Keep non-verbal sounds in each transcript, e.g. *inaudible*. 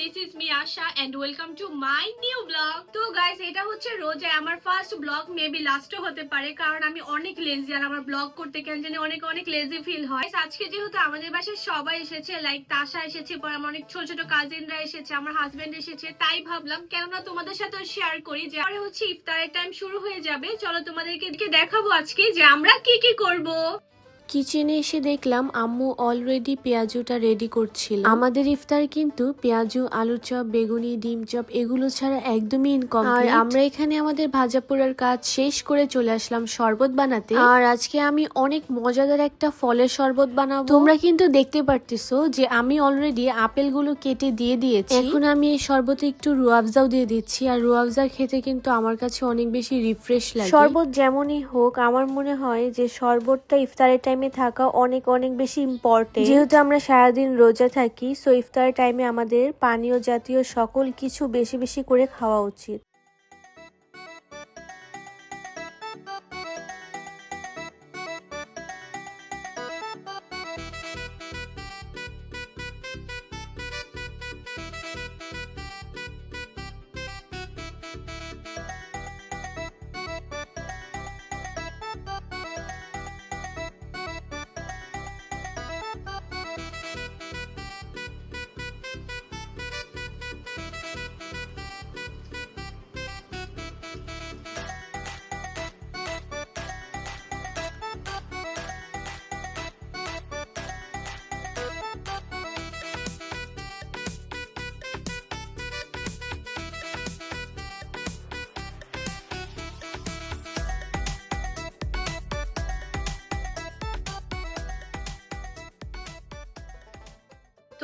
This is me Asha and welcome to my new blog তো guys এটা হচ্ছে রোজে আমার ফার্স্ট ব্লগ মেবি লাস্টও হতে পারে, কারণ আমি অনেক লেজি আর আমার ব্লগ করতে কেন জানি অনেক অনেক লেজি ফিল হয়। আজকে যেহেতু আমাদের বাসায় সবাই এসেছে লাইক তাশা এসেছে, পর আমার অনেক ছোট ছোট কাজিনরা এসেছে, আমার হাজবেন্ড এসেছে, তাই ভাবলাম, কেননা তোমাদের সাথেও শেয়ার করি যে পরে হচ্ছে ইফতারের টাইম শুরু হয়ে যাবে। চলো তোমাদেরকে দেখাবো আজকে যে আমরা কি কি করব। কিচেনে এসে দেখলাম আম্মু অলরেডি পেঁয়াজুটা রেডি করছিল। আমাদের ইফতার কিন্তু পেঁয়াজু আলুর চপ বেগুনি ডিম চপ এগুলো ছাড়া একদমই ইনকম আর আমরা এখানে আমাদের ভাজা পোড়ার কাজ শেষ করে চলে আসলাম শরবত বানাতে। আর আজকে আমি অনেক মজাদার একটা ফলের শরবত বানাবো। তোমরা কিন্তু দেখতে পারতেছো যে আমি অলরেডি আপেলগুলো কেটে দিয়ে দিয়েছি। এখন আমি এই শরবতে একটু রুয়াবজাও দিয়ে দিচ্ছি আর রুয়াবজা খেতে কিন্তু আমার কাছে অনেক বেশি রিফ্রেশ লাগে। শরবত যেমনই হোক আমার মনে হয় যে শরবতটা ইফতারের টাইমে থাকা অনেক অনেক বেশি ইম্পর্টেন্ট যেহেতু আমরা সারাদিন রোজা থাকি সো ইফতার টাইমে আমাদের পানীয় জাতীয় সকল কিছু বেশি বেশি করে খাওয়া উচিত।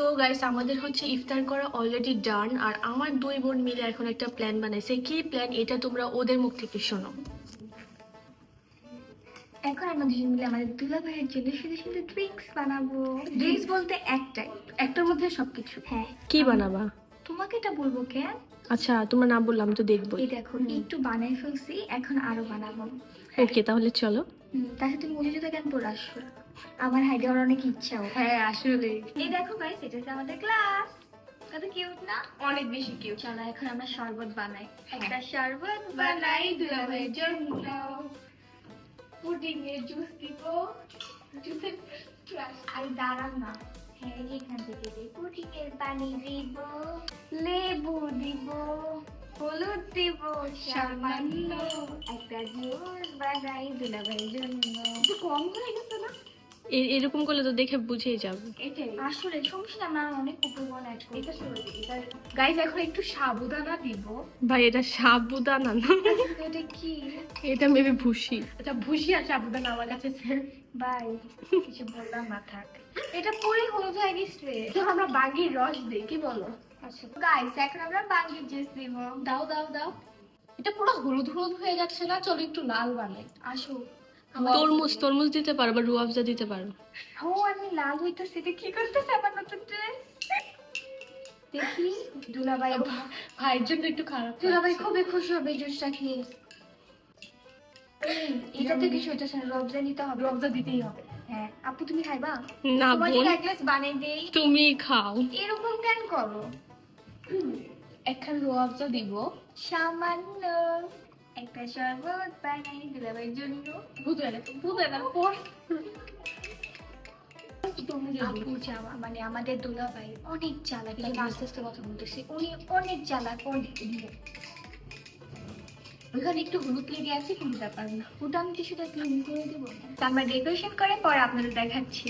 তো গাইস আমাদের হচ্ছে ইফতার করা অলরেডি ডান আর আমার দুই বোন মিলে এখন একটা প্ল্যান বানাইছে। কি প্ল্যান এটা তোমরা ওদের মুখ থেকে শোনো। এখন আমরা দুজন মিলে আমাদের দুলা ভাইয়ের জন্য শুধু শুধু ড্রিঙ্কস বানাবো। ড্রিঙ্কস বলতে একটাই একটার মধ্যে সবকিছু। হ্যাঁ। কি বানাবা? তোমাকে এটা বলব কেন আচ্ছা তোমরা না বললাম তো দেখব এই দেখো একটু বানাই ফেলছি এখন আরও বানাবো। ওকে তাহলে চলো। তার সাথে মুজি জুতো কেন পরে আসছো? আমার হাইড হওয়ার অনেক ইচ্ছাও হ্যাঁ আসলে। এই দেখো গাইস এটা হচ্ছে আমাদের ক্লাস কত কিউট না? অনেক বেশি কিউট চলো এখন আমরা শরবত বানাই। হ্যাঁ। একটা শরবত বানাই দুলা ভাইয়ের জন্য পুডিং এর জুস দিব জুসের আর দাঁড়ান না। এখান থেকে দিই পুটিকের পানি দিব, লেবু দিব, হলুদ দিব, সামান্য একটা জোর বানাই দুলাভাইয়ের জন্য। কম হয়ে গেছে না? এরকম করলে তো দেখে বুঝেই যাবে। এটাই। আসলে সমস্যা আমরা অনেক উপকরণ অ্যাড করি। এটা গাইজ এখন একটু সাবুদানা দিব ভাই এটা সাবুদানা না। এটা কি? এটা মেবি ভুসি আচ্ছা ভুসি আর সাবুদানা আমার কাছে same। বাই কিছু বললাম না থাক। এটা পুরো হলুদ হয়ে গেছে এখন আমরা বাঙ্গির রস দিই কি বলো। আচ্ছা। গাইস এখন আমরা বাঙ্গির জুস দিব দাও দাও দাও। এটা পুরো হলুদ হলুদ হয়ে যাচ্ছে না? চলো একটু লাল বানাই। আসো। তরমুজ তরমুজ দিতে পারো বা রুয়াবজা দিতে পারো। ও আমি লাল হইতেছি এটা কি করতেছে আমার নতুন ড্রেস দেখি দুলাভাই ভাইয়ের জন্য একটু খারাপ দুলাভাই খুবই খুশি হবে জুসটা খেয়ে। এই, এটাতে কিছু হইতেছে না রবজা নিতে হবে। রবজা দিতেই হবে। হ্যাঁ আপু তুমি খাইবা? না বোন এক গ্লাস বানিয়ে দেই। তুমি খাও। এরকম কেন করো? একখান রোয়াবজা দিব। সামান্য একটা শরবত বানাই দুলাভাইয়ের জন্য বুঝে না পর আপু জামা মানে আমাদের দুলাভাই অনেক চালাক এই জন্য আস্তে আস্তে কথা বলতেছি। উনি অনেক চালাক অনেক ওইখানে একটু হলুদ লেগে আছে কোনো ব্যাপার না। ওটা আমি কিছুটা ক্লিন করে দেবো। আমরা ডেকোরেশন করে পরে আপনাদের দেখাচ্ছি।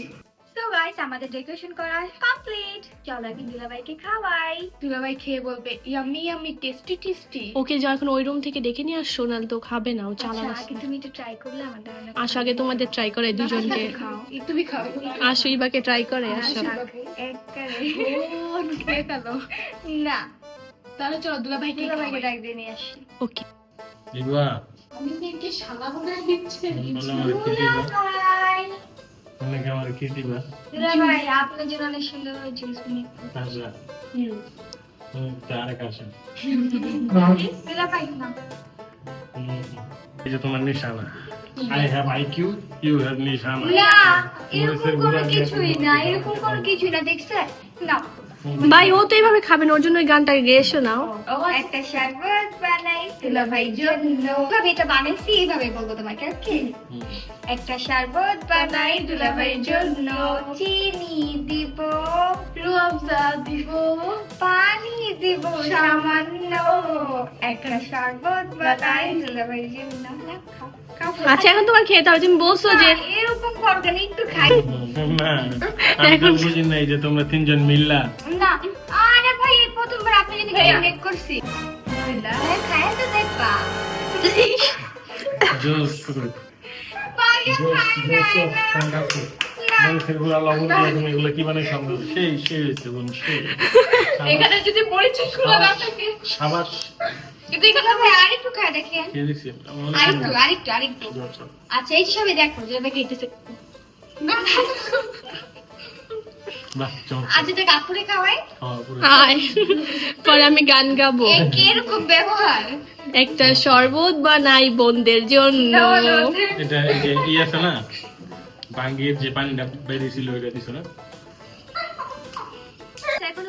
গাইস আমাদের ডেকোরেশন করা কমপ্লিট চলো এখন দুলাভাইকে খাওয়াই। দুলাভাই খেয়ে বলবে yummy yummy tasty tasty okay যা এখন ওই রুম থেকে ডেকে নিয়ে আসছো নাহলে তো খাবে না ও চালা আচ্ছা আগে তুমি একটু ট্রাই করলে আমার ধারণা আসো আগে তোমাদের ট্রাই করে দুজনকে। খাও। তুমি খাও। আসো ইবাকে ট্রাই করে আসো। একবারে। ও খেয়ে ফেলো। না। তাহলে চলো দুলাভাইকে দুলাভাইকে খাওয়াই। ডাক দিয়ে নিয়ে আসি। ওকে। ইবা আমি মেয়েকে শালা বলে দিচ্ছে। কি দুলাভাই আমার কি দিবা ভাই আপনার জন্য অনেক সুন্দর হয়েছিল বানিয়ে আচ্ছা। হুম। তার কাছে দুলাভাই না। এই যে তোমার নিশানা। I have IQ you have নিশানা। না এরকম কোনো কিছুই না এরকম কোনো কিছুই না দেখছ? না। ভাই, ও তো এইভাবে খাবেন ওর জন্য ওই গানটা গেয়ে শোনাও একটা শরবত বানাই ভাই জন্য। ভাবে, এটা বানাইছি, এইভাবে বলব তোমাকে, ওকে? একটা শরবত বানাই দুলা ভাইয়ের জন্য। চিনি দিব রুয়াবজা দিব, পানি দিব, সামান্য। একটা শরবত বানাই দুলা ভাইয়ের জন্য। খাও। আচ্ছা এখন তোমার খেতে হবে তুমি বলছো যে এরকম করবে না একটু খাই না আমি তো বুঝি নাই যে তোমরা তিনজন মিললা। না আরে ভাই এই প্রথমবার আপনি যদি মেক করছি। খায় তো দেখবা। জোস *laughs* এখানে থাকে। সাবাস। কিন্তু এখানে ভাই আরেকটু খায় দেখেন। খেয়ে দেখছি। আরেকটু আরেকটু আরেকটু। আচ্ছা। এই হিসাবে দেখো যে ভাই আজ দেখ আপুরে খাওয়াই। খাওয়া পুরো। আমি গান গাবো। কীরকম ব্যবহার? একটা শরবত বানাই বোনদের জন্য। এটা এই আছে না? বাঙ্গির যে পানিটা বেরিয়েছিল ওইটা দিছো না?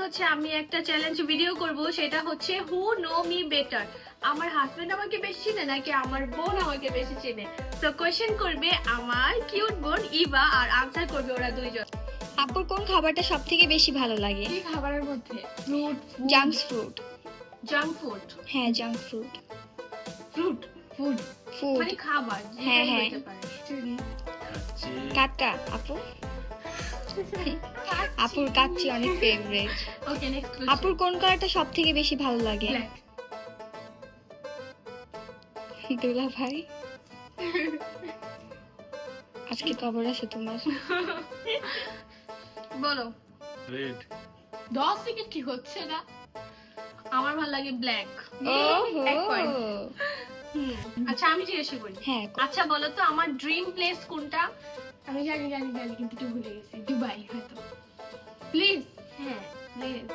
হচ্ছে আমি একটা চ্যালেঞ্জ ভিডিও করব সেটা হচ্ছে হু নো মি বেটার আমার হাজবেন্ড আমাকে বেশি চেনে নাকি আমার বোন আমাকে বেশি চেনে? সো কোয়েশ্চেন করবে আমার কিউট বোন ইভা আর আনসার করবে ওরা দুইজন। আপুর কোন খাবারটা সব থেকে বেশি ভালো লাগে? কি খাবারের মধ্যে? Fruit junk fruit junk food হ্যাঁ junk fruit fruit food food মানে খাবার হ্যাঁ, হ্যাঁ। কাকা আপু? *laughs* আপুর কাচ্চি অনেক ফেভারিট ওকে নেক্সট আপুর কোন কালারটা সব থেকে বেশি ভালো লাগে? *laughs* দুলা ভাই আজকে খবর আছে তোমার। *laughs* বলো। রেড দশ থেকে কি হচ্ছে না? আমার ভালো লাগে ব্ল্যাক ওহো আচ্ছা আমি জিজ্ঞাসা করি। হ্যাঁ আচ্ছা বলো তো আমার ড্রিম প্লেস কোনটা? আমি জানি জানি জানি কিন্তু তুই ভুলে গেছি। দুবাই হয়তো। প্লিজ। হ্যাঁ প্লিজ।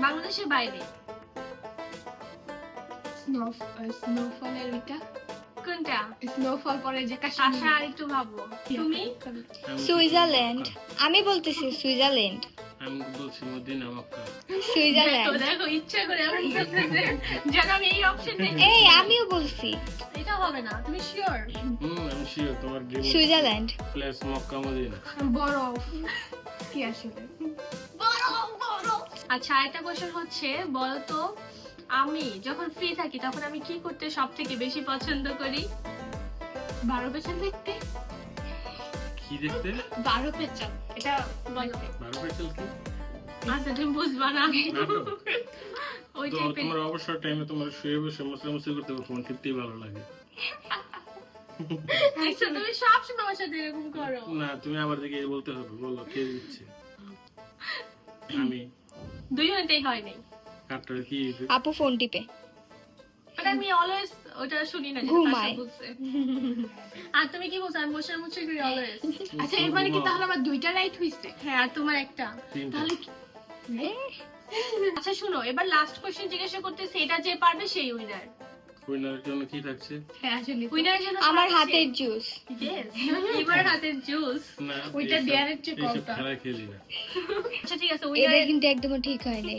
বাংলাদেশের বাইরে। স্নো স্নোফলের ওইটা? কোনটা? স্নোফল পরে যে আশা কাশ্মীর আর একটু ভাবো তুমি? সুইজারল্যান্ড। আমি বলতেছি সুইজারল্যান্ড। আমি বলছি মদিনা মক্কা দেখো সুইজারল্যান্ড দেখো ইচ্ছা করে আমি বলতেছে যেন আমি এই অপশন এই আমিও বলছি। এটা হবে না তুমি শিওর হুম আমি শিওর তোমার dream Switzerland. Place Mecca Medina. বরফ কি আসলে? আচ্ছা একটা কোশ্চেন হচ্ছে বলো তো আমি যখন ফ্রি থাকি তখন আমি কি করতে সব থেকে বেশি পছন্দ করি? বারো পেছন দেখতে? কি দেখতে? বারো পেছন এটা বারো পেট্রোল কি? আচ্ছা তুমি বুঝবা না। ওই টাইপের তোমার অবসর টাইমে তোমার শুয়ে বসে মশলা মশলা করতে তোমার সত্যিই ভালো লাগে। আচ্ছা তুমি সব সময় আমার সাথে এরকম করো। না তুমি আমার দিকে বলতে হবে বলো কে দিচ্ছে? আমি। দুইজনটাই হয়নি কাটটা কি? আপু ফোন টিপে। মানে আমি অলওয়েজ ওটা শুনি না যেটা ঘুমায়। বলছে। আর তুমি কি বলছো? আমি মশা মুছে করি অলওয়েজ আচ্ছা এর মানে কি? তাহলে আমার দুইটা রাইট হইছে। হ্যাঁ আর তোমার একটা। তাহলে কি? আচ্ছা শুনো এবার লাস্ট কোশ্চেন জিজ্ঞাসা করতে সেটা যে পারবে সেই উইনার উইনারের জন্য কি থাকছে? হ্যাঁ আসলে উইনারের জন্য আমার হাতের জুস। এবার হাতের জুস। ওইটা দেয়ারের চেয়ে কমটা। খেলা খেলি না। আচ্ছা ঠিক আছে এটা উইনারের কিন্তু একদম ঠিক হয়নি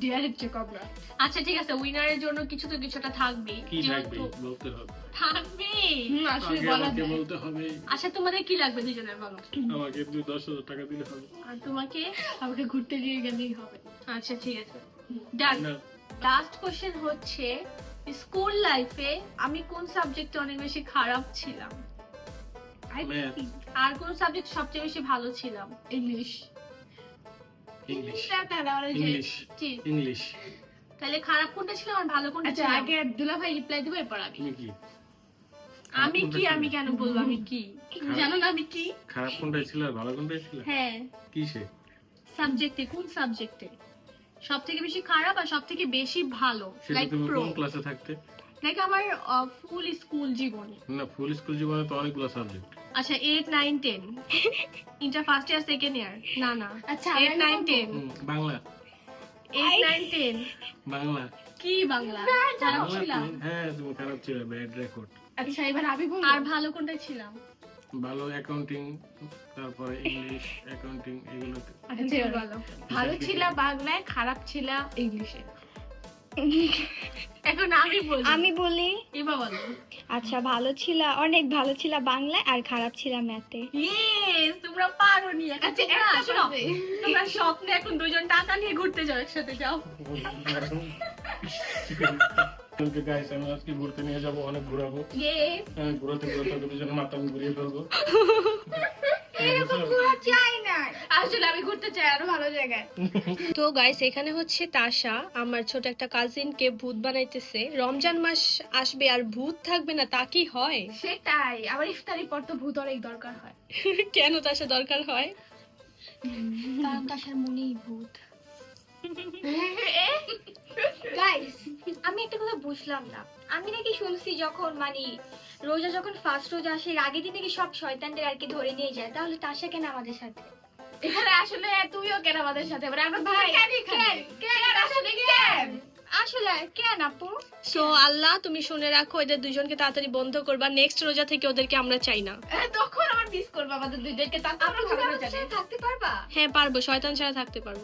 ডিয়ারের *laughs* চেয়ে কবরা আচ্ছা ঠিক আছে উইনারের জন্য কিছু তো কিছুটা থাকবে কি থাকবে বলতে হবে। থাকবে। আসলে বলা যায় বলতে হবে। আচ্ছা তোমাদের কি লাগবে দুজনের বলো? আমাকে দুই দশ হাজার টাকা দিলে হবে। আর তোমাকে? আমাকে ঘুরতে নিয়ে গেলেই হবে। আচ্ছা ঠিক আছে। ডান লাস্ট কোশ্চেন হচ্ছে স্কুল লাইফে আমি কোন সাবজেক্টে অনেক বেশি খারাপ ছিলাম? আর কোন সাবজেক্ট সবচেয়ে বেশি ভালো ছিলাম? ইংলিশ ইংলিশ তাহলে ইংলিশ খারাপ কোনটা ছিল আর ভালো কোনটা আচ্ছা ছিল? আগে দুলা ভাই রিপ্লাই দেবো এরপর আমি। কি? আমি কি আমি কেন বলব আমি কি? জানো না আমি কি? খারাপ কোনটাই ছিল আর ভালো কোনটাই ছিল? হ্যাঁ। কিসে? সাবজেক্টে কোন সাবজেক্টে? সব থেকে বেশি খারাপ আর সব থেকে বেশি ভালো লাইক প্রো কোন ক্লাসে থাকতে? লাইক আমার ফুল স্কুল জীবনে। না ফুল স্কুল জীবনে তো অনেকগুলো সাবজেক্ট আচ্ছা eight nine ten inter first year second year না না। আচ্ছা এইট আমি নাইন বলব। Ten Bangla. Eight nine ten Bangla. কি বাংলা? খারাপ ছিলাম। হ্যাঁ তুমি খারাপ ছিল ব্যাড রেকর্ড আচ্ছা এবার আমি বলব। আর ভালো কোনটা ছিলাম? ভালো অ্যাকাউন্টিং তারপরে ইংলিশ অ্যাকাউন্টিং এগুলো আচ্ছা ভালো। ভালো ছিল বাংলায় খারাপ ছিল ইংলিশে এখন আমি বলি। আমি বলি? এবার বলো। আচ্ছা ভালো ছিল অনেক ভালো ছিল বাংলায় আর খারাপ ছিল ম্যাথে। ইয়েস তোমরা পারো নি আচ্ছা তোমরা একটা শোনো, তোমরা স্বপ্নে এখন দুজন টাকা নিয়ে ঘুরতে যাও একসাথে যাও। *laughs* ওকে গাইস আমি আজকে ঘুরতে নিয়ে যাব অনেক ঘোরাবো। ইয়ে। ঘুরাতে মাথা আমি ঘুরিয়ে ফেলব। *laughs* আসলে আমি ঘুরতে চাই আরও ভালো জায়গায়। *laughs* তো গাইস এখানে হচ্ছে তাশা আমার ছোট একটা কাজিনকে ভূত বানাইতেছে। রমজান মাস আসবে আর ভূত থাকবে না তা কি হয়? *laughs* সেটাই আবার ইফতারি পর তো ভূত অনেক দরকার হয়। কেন তাশা দরকার হয়? কারণ তাসার মনেই ভূত। বুঝলাম না। আমি নাকি শুনছি যখন মানে রোজা যখন ফার্স্ট রোজা আসে এর আগের দিন নাকি সব শয়তানদের আর কি ধরে নিয়ে যায়। তাহলে তাসা কেন আমাদের সাথে? এখানে আসলে তুইও কেন আমাদের সাথে? আমরা ভাই কেন কেন? কেন আসলে কেন? আসলে কেন আপু? সো আল্লাহ তুমি শুনে রাখো এদের দুজনকে তাড়াতাড়ি বন্ধ করবা। নেক্সট রোজা থেকে ওদেরকে আমরা চাই না। *laughs* তখন আমার মিস করব আমাদের দুইজনকে? সাথে থাকতে পারবা? হ্যাঁ পারব শয়তান ছাড়া থাকতে পারব।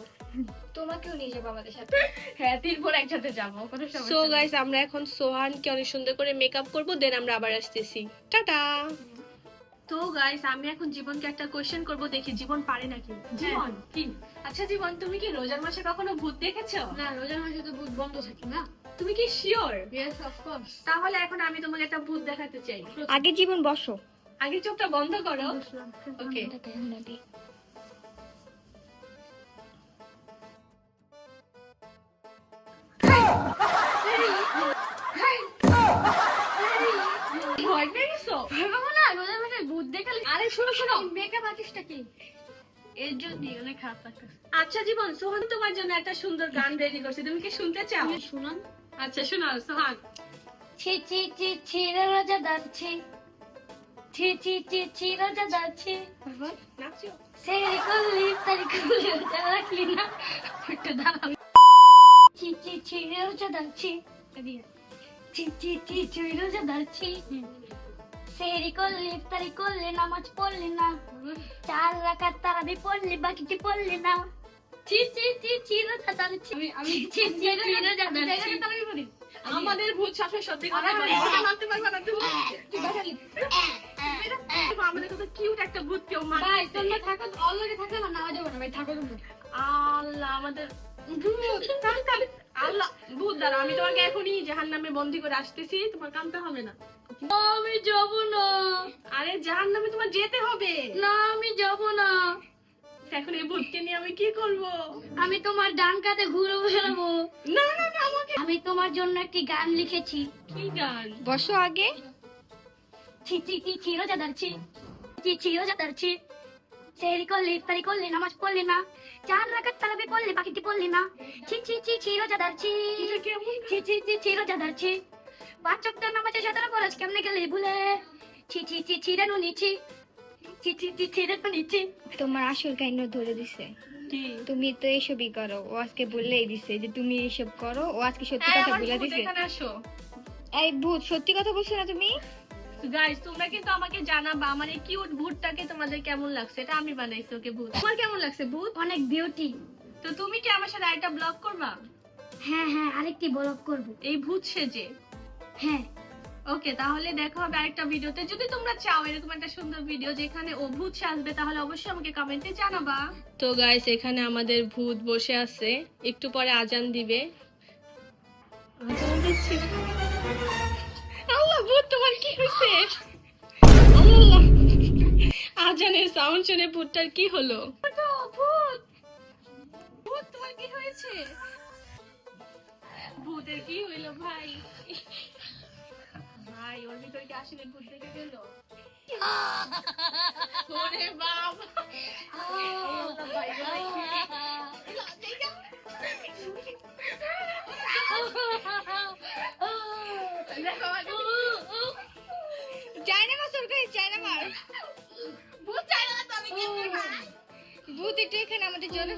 তোমাকেও নিয়ে যাব আমাদের সাথে। হ্যাঁ তিন বোন একসাথে যাব কোনো সমস্যা নেই। গাইস আমরা এখন সোহানকে অনেক সুন্দর করে মেকআপ করব দেন আমরা আবার আসতেছি। টাটা! তো গাইস আমি এখন জীবনকে একটা কোশ্চেন করব দেখি জীবন পারে নাকি? জীবন? কি? আচ্ছা জীবন তুমি কি রোজার মাসে কখনো ভূত দেখেছ? না রোজার মাসে তো ভূত বন্ধ থাকে না। তুমি কি শিওর ইয়েস অফ কোর্স তাহলে এখন আমি তোমাকে একটা ভূত দেখাতে চাই। আগে জীবন বসো। আগে চোখটা বন্ধ করো। ওকে আরে শোনো শোনো। মেকআপ আর্টিস্টটা কি? এর জন্য অনেক খারাপ লাগতেছে। আচ্ছা জীবন সোহান তোমার জন্য একটা সুন্দর গান রেডি করছে। তুমি কি শুনতে চাও? শুনান আচ্ছা শোনাও সোহান। ছি ছি ছি ছি রোজা দাচ্ছি ছি ছি ছি ছি রোজা নাচো সেরি করলি তারি করলি রোজা রাখলি না একটু দাঁড়াও ছি ছি ছি রোজা দাচ্ছি ছি ছি ছি ছি রোজা দাচ্ছি সেরি করলি ইফতারি করলি নামাজ পড়লি না চার রাকাত তারাবি পড়লি বাকিটি পড়লি না ছি ছি ছি ছি রোজা দাচ্ছি আমি ছি ছি রোজা দাচ্ছি আমাদের ভূত সবসময় সত্যি কথা বলে ওটা মানতে পারবে না তুমি ভাই তোমরা থাকো অলরেডি থাকলে আমার নামা যাবে না ভাই থাকো তোমরা আল্লাহ আমাদের ভূত কান- কান- আল্লাহ ভূত দ্বারা আমি তোমাকে এখনই জাহান নামে বন্দি করে আসতেছি তোমার কানতে হবে না। আমি যাব না। আরে জাহান নামে তোমার যেতে হবে। না আমি যাব না। এখন এই ভূতকে নিয়ে আমি কি করব? আমি তোমার ডান কাতে ঘুরে বেড়াবো। না না না আমাকে আমি তোমার জন্য একটি গান লিখেছি। কি গান? বসো আগে। ছি ছি ছি ছি রোজা ছি ছি রোজা তোমার আসল কাহিনী ধরে দিছে তুমি তো এইসবই করো ও আজকে বললেই দিছে যে তুমি এইসব করো ও আজকে সত্যি কথা বলে দিছে এই ভূত সত্যি কথা বলছো না তুমি গাইস তোমরা কিন্তু আমাকে জানাবা আমার এই কিউট ভূতটাকে তোমাদের কেমন লাগছে। এটা আমি বানাইছি ওকে ভূত। তোমার কেমন লাগছে ভূত? অনেক বিউটি তো তুমি কি আমার সাথে আরেকটা ব্লগ করবা? হ্যাঁ হ্যাঁ আরেকটি ব্লগ করব। এই ভূত সেজে। হ্যাঁ। ওকে তাহলে দেখা হবে আরেকটা ভিডিওতে। যদি তোমরা চাও এরকম একটা সুন্দর ভিডিও যেখানে ও ভূত সাজবে তাহলে অবশ্যই আমাকে কমেন্টে জানাবা। তো গাইস এখানে আমাদের ভূত বসে আছে। একটু পরে আজান দিবে। আজান দিচ্ছে। আল্লাহ ভূত তোমার কি হয়েছে আল্লাহ। আজানের সাউন্ড শুনে ভূতটার কি হলো? ভূত! ভূত তোমার কি হয়েছে? ভূতের কি হইল ভাই? ভাই ওর ভিতরে কি আসলে ভূত দেখে গেল? ওরে বাবা। দেখো, একটু এখানে আমাদের জন্য